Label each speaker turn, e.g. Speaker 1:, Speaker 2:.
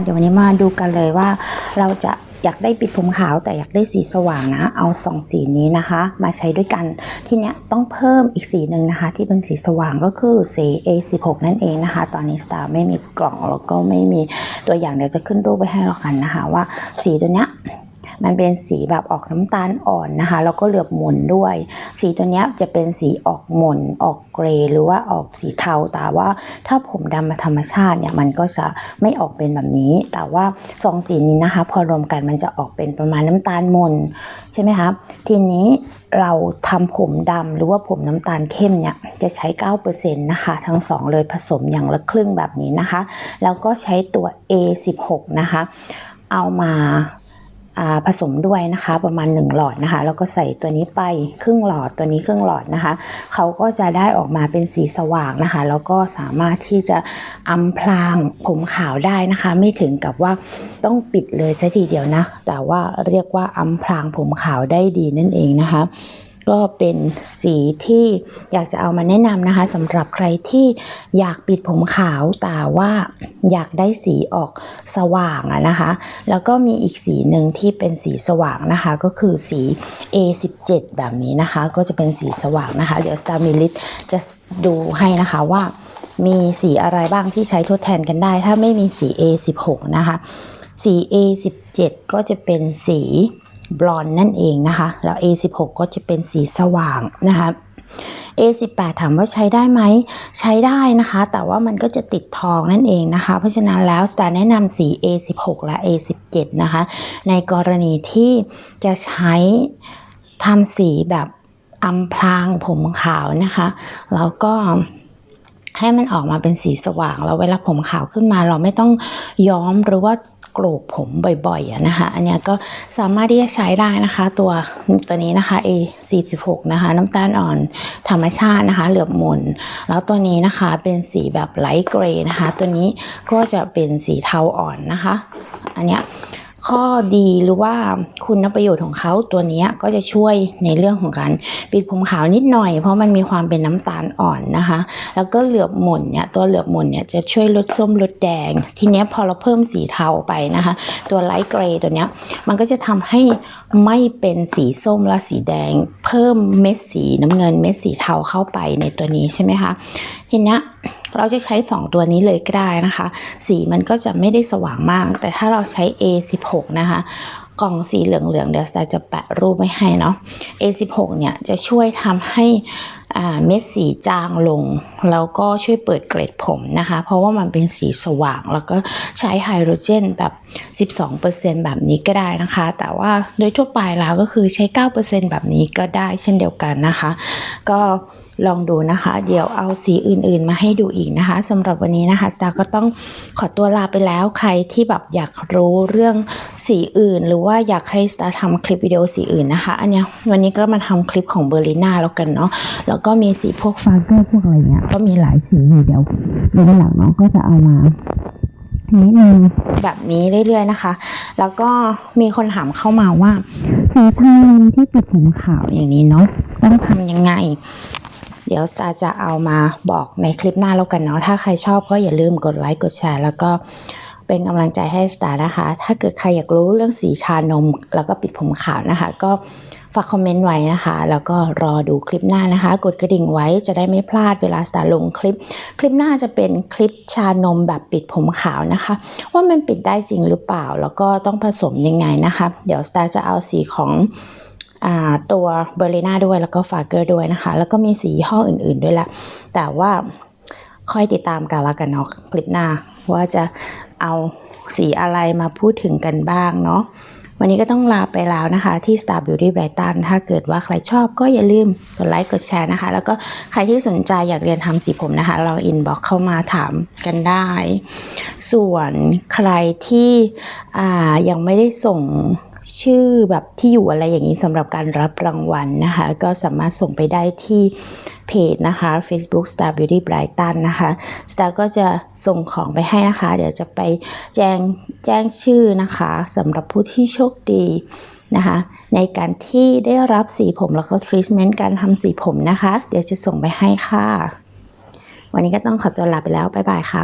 Speaker 1: เดี๋ยววันนี้มาดูกันเลยว่า เราจะอยากได้ปิดผมขาวแต่อยากได้สีสว่างนะ เอาสองสีนี้นะคะ มาใช้ด้วยกัน ทีเนี้ยต้องเพิ่มอีกสีหนึ่งนะคะ ที่เป็นสีสว่างก็คือสี A16 นั่นเองนะคะ ตอนนี้สตาร์ไม่มีกล่องแล้วก็ไม่มีตัวอย่างเดี๋ยวจะขึ้นรูปไว้ให้เรากันนะคะ ว่าสีตัวเนี้ย มันเป็นสีแบบออกน้ำตาลอ่อนนะคะ แล้วก็เหลือบหมุนด้วย สีตัวนี้จะเป็นสีออกหม่นออกเกรย์หรือว่าออกสีเทา แต่ว่าถ้าผมดำมาธรรมชาติเนี่ยมันก็จะไม่ออกเป็นแบบนี้ แต่ว่าสองสีนี้นะคะ พอรวมกันมันจะออกเป็นประมาณน้ำตาลมนใช่ไหมครับทีนี้เราทำผมดำหรือว่าผมน้ำตาลเข้มเนี่ยจะใช้ 9%นะคะ ทั้งสองเลยผสมอย่างละครึ่งแบบนี้นะคะ แล้วก็ใช้ตัว A16 นะคะ เอามา ผสมด้วยนะคะประมาณ 1 หลอดนะคะ แล้วก็ใส่ตัวนี้ไปครึ่งหลอดตัวนี้ครึ่งหลอดนะคะ เขาก็จะได้ออกมาเป็นสีสว่างนะคะ แล้วก็สามารถที่จะอำพรางผมขาวได้นะคะ ไม่ถึงกับว่าต้องปิดเลยซะทีเดียวนะ แต่ว่าเรียกว่าอำพรางผมขาวได้ดีนั่นเองนะคะ ก็เป็นสีที่อยากจะเอามาแนะนำนะคะสำหรับใครที่อยากปิดผมขาวแต่ว่าอยากได้สีออกสว่างอะนะคะ แล้วก็มีอีกสีหนึ่งที่เป็นสีสว่างนะคะ ก็คือสี A17 แบบนี้นะคะ ก็จะเป็นสีสว่างนะคะ เดี๋ยว Star m i l i t จะดูให้นะคะว่ามีสีอะไรบ้างที่ใช้ทดแทนกันได้ ถ้าไม่มีสี A16 นะคะ สี A17 ก็จะเป็นสี บลอนนั่นเองนะคะ แล้ว A16 ก็จะเป็นสีสว่างนะคะ A18 ถามว่าใช้ได้ไหม ใช้ได้นะคะ แต่ว่ามันก็จะติดทองนั่นเองนะคะ เพราะฉะนั้นแล้วสตาร์แนะนำสี A16 และ A17 นะคะ ในกรณีที่จะใช้ทำสีแบบอำพรางผมขาวนะคะ แล้วก็ ให้มันออกมาเป็นสีสว่างแล้วเวลาผมขาวขึ้นมาเราไม่ต้องย้อมหรือว่าโกรกผมบ่อยๆนะคะ อันนี้ก็สามารถที่จะใช้ได้นะคะ ตัวตัวนี้นะคะ A46 นะคะ น้ำตาลอ่อนธรรมชาตินะคะ เหลือบมน แล้วตัวนี้นะคะเป็นสีแบบไลท์เกรย์นะคะ ตัวนี้ก็จะเป็นสีเทาอ่อนนะคะ อันนี้ ข้อดีหรือว่าคุณประโยชน์ของเขาตัวนี้ก็จะช่วยในเรื่องของการปิดผมขาวนิดหน่อย เพราะมันมีความเป็นน้ำตาลอ่อนนะคะ แล้วก็เหลือบหม่นเนี่ยตัวเหลือบหม่นเนี่ยจะช่วยลดส้มลดแดง ทีนี้พอเราเพิ่มสีเทาไปนะคะ ตัวไลท์เกรย์ตัวเนี้ยมันก็จะทำให้ไม่เป็นสีส้มและสีแดง เพิ่มเม็ดสีน้ำเงินเม็ดสีเทาเข้าไปในตัวนี้ใช่ไหมคะทีเนี้ย เราจะใช้ 2 ตัวนี้เลยก็ได้นะคะ สีมันก็จะไม่ได้สว่างมาก แต่ถ้าเราใช้ A16 นะคะกล่องสีเหลืองๆเดี๋ยวจะแปะรูปไว้ให้เนาะ A16 เนี่ยจะช่วยทำให้เม็ดสีจางลง แล้วก็ช่วยเปิดเกล็ดผมนะคะ เพราะว่ามันเป็นสีสว่าง แล้วก็ใช้ไฮโดรเจนแบบ 12%แบบนี้ก็ได้นะคะ แต่ว่าโดยทั่วไปแล้วก็คือใช้ 9%แบบนี้ก็ได้เช่นเดียวกันนะคะ ก็ ลองดูนะคะ เดี๋ยวเอาสีอื่นๆมาให้ดูอีกนะคะสำหรับวันนี้นะคะสตาร์ก็ต้องขอตัวลาไปแล้วใครที่แบบอยากรู้เรื่องสีอื่น หรือว่าอยากให้สตาร์ทำคลิปวิดีโอสีอื่นนะคะ อันเนี้ยวันนี้ก็มาทำคลิปของเบอร์ลิน่าแล้วกันเนาะแล้วก็มีสีพวกฟาเกอร์พวกอะไรเงี้ยก็มีหลายสีอยู่เดี๋ยวเดี๋ยววันหลังเนาะก็จะเอามานิดนึงแบบนี้เรื่อยๆนะคะ แล้วก็มีคนถามเข้ามาว่าสีชานมที่ปิดผมขาวอย่างนี้เนาะต้องทำยังไง เดี๋ยวสตาร์จะเอามาบอกในคลิปหน้าแล้วกันเนาะถ้าใครชอบก็อย่าลืมกดไลค์กดแชร์แล้วก็เป็นกำลังใจให้สตาร์นะคะ ถ้าเกิดใครอยากรู้เรื่องสีชานม แล้วก็ปิดผมขาวนะคะ ก็ฝากคอมเมนต์ไว้นะคะ แล้วก็รอดูคลิปหน้านะคะ กดกระดิ่งไว้จะได้ไม่พลาดเวลาสตาร์ลงคลิป คลิปหน้าจะเป็นคลิปชานมแบบปิดผมขาวนะคะ ว่ามันปิดได้จริงหรือเปล่า แล้วก็ต้องผสมยังไงนะคะ เดี๋ยวสตาร์จะเอาสีของ ตัวเบอร์เลน่าด้วยแล้วก็ฟาเกอร์ด้วยนะคะ แล้วก็มีสียี่ห้ออื่น ๆด้วยละแต่ว่าค่อยติดตามกันละกันเนาะคลิปหน้า ว่าจะเอาสีอะไรมาพูดถึงกันบ้างเนาะวันนี้ก็ต้องลาไปแล้วนะคะที่ Star Beauty Brighton ถ้าเกิดว่าใครชอบก็อย่าลืมกดไลค์กดแชร์นะคะ แล้วก็ใครที่สนใจอยากเรียนทำสีผมนะคะ ลองอินบ็อกเข้ามาถามกันได้ ส่วนใครที่ยังไม่ได้ส่ง ชื่อแบบที่อยู่อะไรอย่างนี้สำหรับการรับรางวัลนะคะ ก็สามารถส่งไปได้ที่เพจนะคะ Facebook Star Beauty Brighton นะคะ Star ก็จะส่งของไปให้นะคะ เดี๋ยวจะไปแจ้งแจ้งชื่อนะคะสำหรับผู้ที่โชคดีนะคะในการที่ได้รับสีผมแล้วก็ทรีทเมนต์การทำสีผมนะคะ เดี๋ยวจะส่งไปให้ค่ะ วันนี้ก็ต้องขอตัวลาไปแล้ว บ๊ายบายค่ะ